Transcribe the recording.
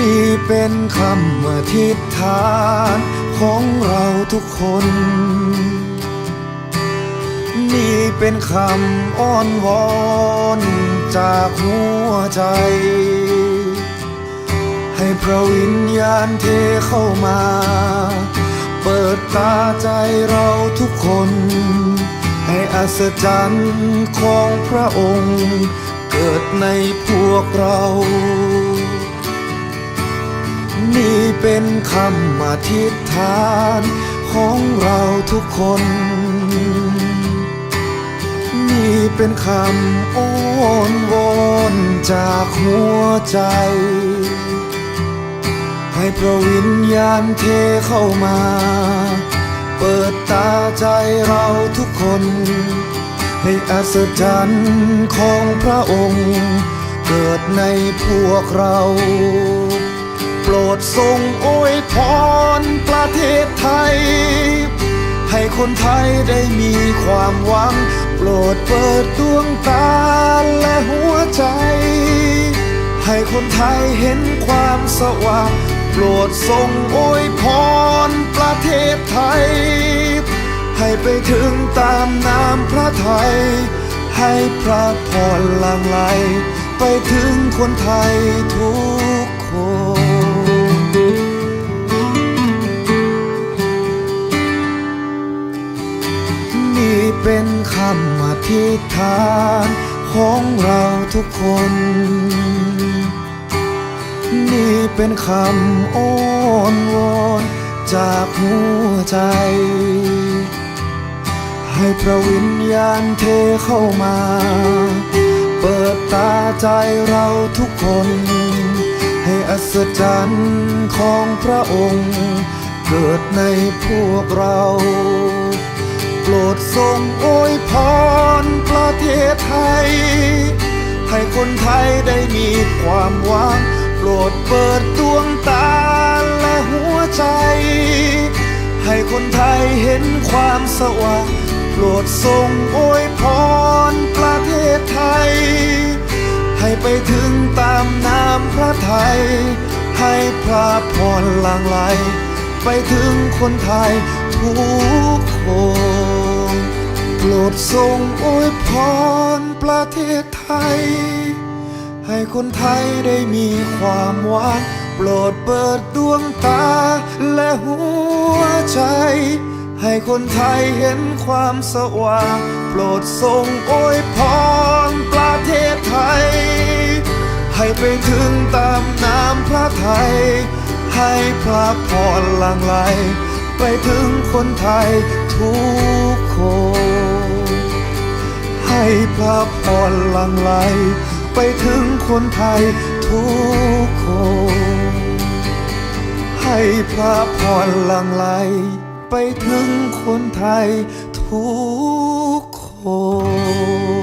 นี่เป็นคำอธิษฐานของเราทุกคน นี่เป็นคำอ้อนวอนจากหัวใจ ให้พระวิญญาณเทเข้ามา เปิดตาใจเราทุกคน ให้อัศจรรย์ของพระองค์ เกิดในพวกเรา นี่เป็นคำอธิษฐานของเราทุกคน นี่เป็นคำอ้อนวอนจากหัวใจ ให้พระวิญญาณเทเข้ามา เปิดตาใจเราทุกคน ให้อัศจรรย์ของพระองค์ เกิดในพวกเรา รดทรงอวยพรประเทศไทย ให้คนไทยได้มีความหวัง โปรดเปิดดวงตาและหัวใจ ให้คนไทยเห็นความสว่าง โปรดทรงอวยพรประเทศไทย ให้ไปถึงตามน้ำพระไทย ให้พระพรหลั่งไหลไปถึงคนไทยทุก ธิษฐานของเราทุกคน นี่เป็นคำอ้อนวอนจากหัวใจ ให้พระวิญญาณเทเข้ามา เปิดตาใจเราทุกคน ให้อัศจรรย์ของพระองค์ เกิดในพวกเรา โปรด ทรงอวยพรประเทศไทย ให้คนไทยได้มีความหวัง โปรดเปิดดวงตาและหัวใจ ให้คนไทยเห็นความสว่างโปรดทรงอวยพรประเทศไทย ให้ไปถึงตามน้ำพระไทย ให้พระพรหลั่งไหลไปถึงคนไทยทุกคน ดทรงอวยพรประเทศไทย ให้คนไทยได้มีความหวังโปรดเปิดดวงตาและหัวใจ ให้คนไทยเห็นความสว่าง โปรดทรงอวยพรประเทศไทย ให้ไปถึงตามน้ำพระทัยให้พระพรหลั่งไหลไปถึงคนไทยทุกคน พระพรหลั่งไหล ไปถึงคนไทยทุกคน ให้พระพรหลั่งไหล ไปถึงคนไทยทุกคน